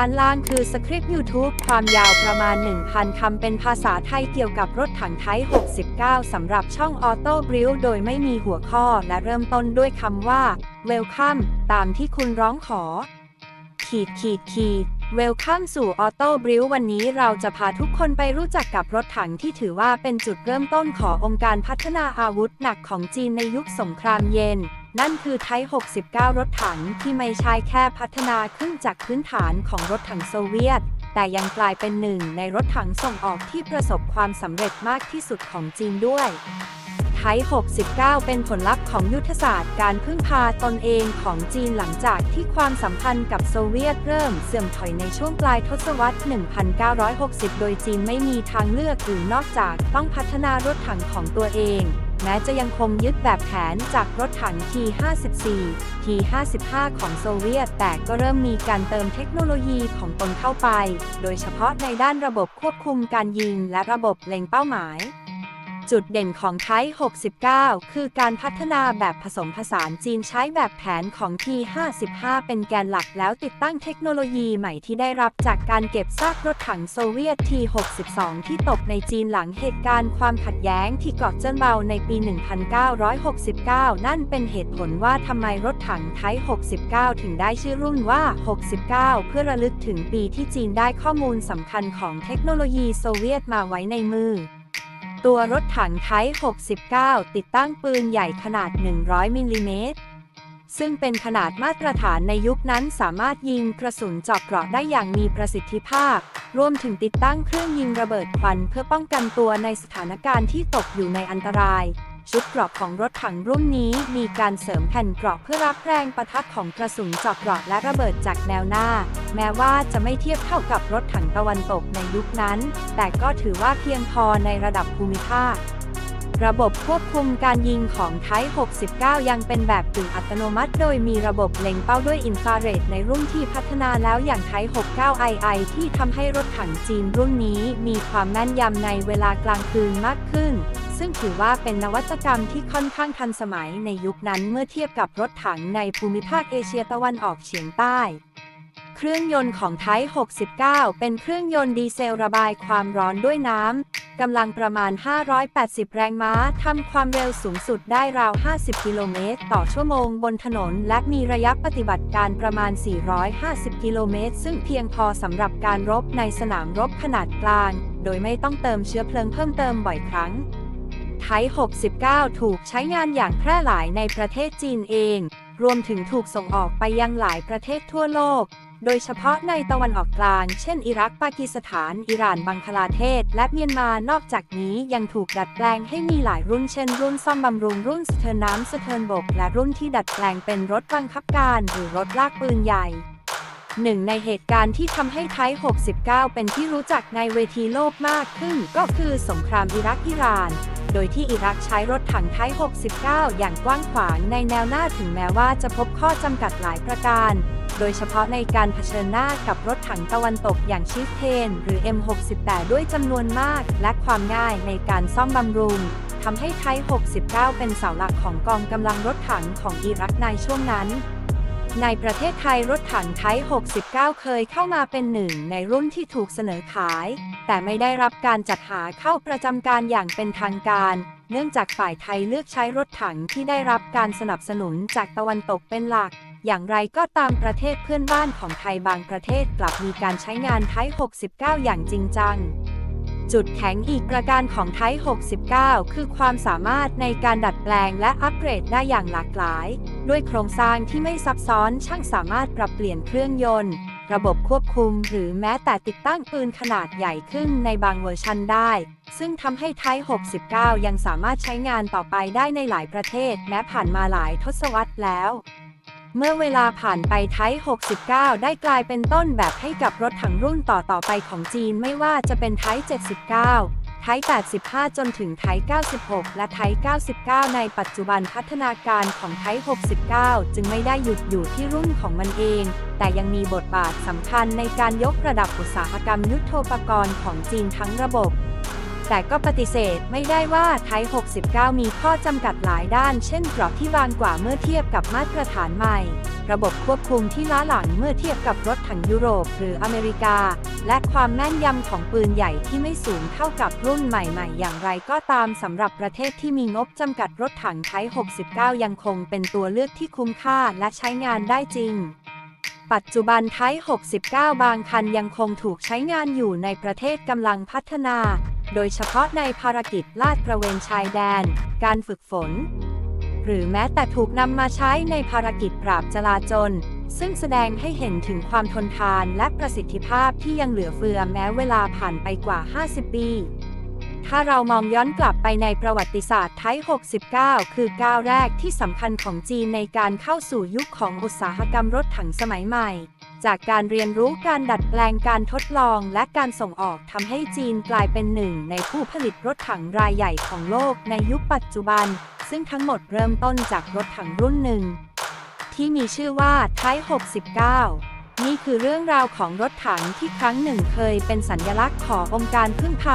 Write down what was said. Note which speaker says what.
Speaker 1: ด้านล่างคือสคริปต์ YouTube ความยาวประมาณ 1,000 คำเป็นภาษาไทยเกี่ยวกับรถถังไทย 69 สำหรับช่อง Auto b r i l โดยไม่มีหัวข้อและเริ่มต้นด้วยคำว่า Welcome ตามที่คุณร้องขอ ขีดขีดขีด Welcome สู่ Auto b r i l วันนี้เราจะพาทุกคนไปรู้จักกับรถถังที่ถือว่าเป็นจุดเริ่มต้นขององค์การพัฒนาอาวุธหนักของจีนในยุคสงครามเย็น นั่นคือไทย69 รถถังที่ไม่ใช่แค่พัฒนาขึ้นจากพื้นฐานของรถถังโซเวียต แต่ยังกลายเป็นหนึ่งในรถถังส่งออกที่ประสบความสำเร็จมากที่สุดของจีนด้วยไทย69 เป็นผลลัพธ์ของยุทธศาสตร์การพึ่งพาตนเองของจีนหลังจากที่ความสัมพันธ์กับโซเวียตเริ่มเสื่อมถอยในช่วงปลายทศวรรษ 1960 โดยจีนไม่มีทางเลือกอื่นนอกจากต้องพัฒนารถถังของตัวเอง แม้จะยังคงยึดแบบแผนจากรถถัง T-54 T-55 ของโซเวียต แต่ก็เริ่มมีการเติมเทคโนโลยีของตนเข้าไป โดยเฉพาะในด้านระบบควบคุมการยิงและระบบเล็งเป้าหมาย จุดเด่นของไทย69 คือการพัฒนาแบบผสมผสานจีนใช้แบบแผนของ T55 เป็นแกนหลักแล้วติดตั้งเทคโนโลยีใหม่ที่ได้รับจากการเก็บซากรถถังโซเวียต T62 ที่ตกในจีนหลังเหตุการณ์ความขัดแย้งที่เกาะเจิ้นเบาในปี 1969 นั่นเป็นเหตุผลว่าทำไมรถถังไทย69 ถึงได้ชื่อรุ่นว่า 69 เพื่อระลึกถึงปีที่จีนได้ข้อมูลสำคัญของเทคโนโลยีโซเวียตมาไว้ในมือ ตัวรถถังไทย69 ติดตั้งปืนใหญ่ขนาด 100 มิลลิเมตร ซึ่งเป็นขนาดมาตรฐานในยุคนั้นสามารถยิงกระสุนเจาะเกราะได้อย่างมีประสิทธิภาพ รวมถึงติดตั้งเครื่องยิงระเบิดควันเพื่อป้องกันตัวในสถานการณ์ที่ตกอยู่ในอันตราย ชุดเกราะของรถถังรุ่นนี้มีการเสริมแผ่นเกราะเพื่อรับแรงประทัดของกระสุนเจาะเกราะและระเบิดจากแนวหน้า แม้ว่าจะไม่เทียบเท่ากับรถถังตะวันตกในยุคนั้น แต่ก็ถือว่าเพียงพอในระดับภูมิภาคระบบควบคุมการยิงของไทย69 ยังเป็นแบบกึ่งอัตโนมัติ โดยมีระบบเล็งเป้าด้วยอินฟราเรดในรุ่นที่พัฒนาแล้วอย่างไทย 69II ที่ทำให้รถถังจีนรุ่นนี้มีความแม่นยำในเวลากลางคืนมากขึ้น ซึ่งถือว่าเป็นนวัตกรรมที่ค่อนข้างทันสมัยในยุคนั้นเมื่อเทียบกับรถถังในภูมิภาคเอเชียตะวันออกเฉียงใต้ เครื่องยนต์ของไทย69 เป็นเครื่องยนต์ดีเซลระบายความร้อนด้วยน้ำ กำลังประมาณ 580 แรงม้า ทำความเร็วสูงสุดได้ราว 50 กิโลเมตร ต่อชั่วโมงบนถนน และมีระยะปฏิบัติการประมาณ 450 กิโลเมตร ซึ่งเพียงพอสำหรับการรบในสนามรบขนาดกลาง โดยไม่ต้องเติมเชื้อเพลิงเพิ่มเติมบ่อยครั้ง ไทย69 ถูกใช้งานอย่างแพร่หลายในประเทศจีนเอง รวมถึงถูกส่งออกไปยังหลายประเทศทั่วโลก โดยเฉพาะในตะวันออกกลาง เช่น อิรัก ปากีสถาน อิหร่าน บังคลาเทศ และเมียนมา นอกจากนี้ยังถูกดัดแปลงให้มีหลายรุ่น เช่น รุ่นซ่อมบำรุง รุ่นสะเทินน้ำสะเทินบก และรุ่นที่ดัดแปลงเป็นรถบังคับการ หรือรถลากปืนใหญ่หนึ่งในเหตุการณ์ที่ทำให้ไทย 69 เป็นที่รู้จักในเวทีโลกมากขึ้น ก็คือสงครามอิรักอิหร่าน โดยที่อิรักใช้รถถังไทย 69 อย่างกว้างขวางในแนวหน้าถึงแม้ว่าจะพบข้อจำกัดหลายประการ โดยเฉพาะในการเผชิญหน้ากับรถถังตะวันตกอย่างชิฟเทน หรือ M68 ด้วยจำนวนมาก และความง่ายในการซ่อมบำรุงทำให้ไทย 69 เป็นเสาหลักของกองกำลังรถถังของอิรักในช่วงนั้น ในประเทศไทยรถถังไทย 69 เคยเข้ามาเป็นหนึ่งในรุ่นที่ถูกเสนอขาย แต่ไม่ได้รับการจัดหาเข้าประจำการอย่างเป็นทางการ เนื่องจากฝ่ายไทยเลือกใช้รถถังที่ได้รับการสนับสนุนจากตะวันตกเป็นหลัก อย่างไรก็ตามประเทศเพื่อนบ้านของไทยบางประเทศกลับมีการใช้งานไทย 69 อย่างจริงจัง จุดแข็งอีกประการของไทย69 คือความสามารถในการดัดแปลงและอัปเกรดได้อย่างหลากหลาย ด้วยโครงสร้างที่ไม่ซับซ้อนช่างสามารถปรับเปลี่ยนเครื่องยนต์ ระบบควบคุม หรือแม้แต่ติดตั้งปืนขนาดใหญ่ขึ้นในบางเวอร์ชันได้ ซึ่งทำให้ไทย69 ยังสามารถใช้งานต่อไปได้ในหลายประเทศ แม้ผ่านมาหลายทศวรรษแล้ว เมื่อเวลาผ่านไปไทย69 ได้กลายเป็นต้นแบบให้กับรถถังรุ่นต่อๆไปของจีนไม่ว่าจะเป็นไทย79 ไทย85 จนถึงไทย96 และไทย99 ในปัจจุบันพัฒนาการของไทย69 จึงไม่ได้หยุดอยู่ที่รุ่นของมันเอง แต่ยังมีบทบาทสำคัญในการยกระดับอุตสาหกรรมยุทโธปกรณ์ของจีนทั้งระบบ แต่ก็ปฏิเสธไม่ได้ว่าไทย 69 มีข้อจำกัดหลายด้าน เช่นกรอบที่บางกว่าเมื่อเทียบกับมาตรฐานใหม่ ระบบควบคุมที่ล้าหลังเมื่อเทียบกับรถถังยุโรปหรืออเมริกา และความแม่นยำของปืนใหญ่ที่ไม่สูงเท่ากับรุ่นใหม่ ๆ อย่างไรก็ตามสำหรับประเทศที่มีงบจำกัดรถถังไทย 69 ยังคงเป็นตัวเลือกที่คุ้มค่าและใช้งานได้จริงปัจจุบันไทย69 บางคันยังคงถูกใช้งานอยู่ในประเทศกำลังพัฒนา โดยเฉพาะในภารกิจลาดตระเวนชายแดน การฝึกฝน หรือแม้แต่ถูกนำมาใช้ในภารกิจปราบจลาจล ซึ่งแสดงให้เห็นถึงความทนทานและประสิทธิภาพที่ยังเหลือเฟือแม้เวลาผ่านไปกว่า 50 ปีถ้าเรามองย้อนกลับไปในประวัติศาสตร์ไทย 69 คือก้าวแรกที่สำคัญของจีนในการเข้าสู่ยุคของอุตสาหกรรมรถถังสมัยใหม่ จากการเรียนรู้การดัดแปลงการทดลองและการส่งออกทำให้จีนกลายเป็นหนึ่งในผู้ผลิตรถถังรายใหญ่ของโลกในยุคปัจจุบัน ซึ่งทั้งหมดเริ่มต้นจากรถถังรุ่นหนึ่ง ที่มีชื่อว่าไทย69นี่คือเรื่องราวของรถถังที่ครั้งหนึ่งเคยเป็นสัญลักษณ์ขององค์การพึ่งพา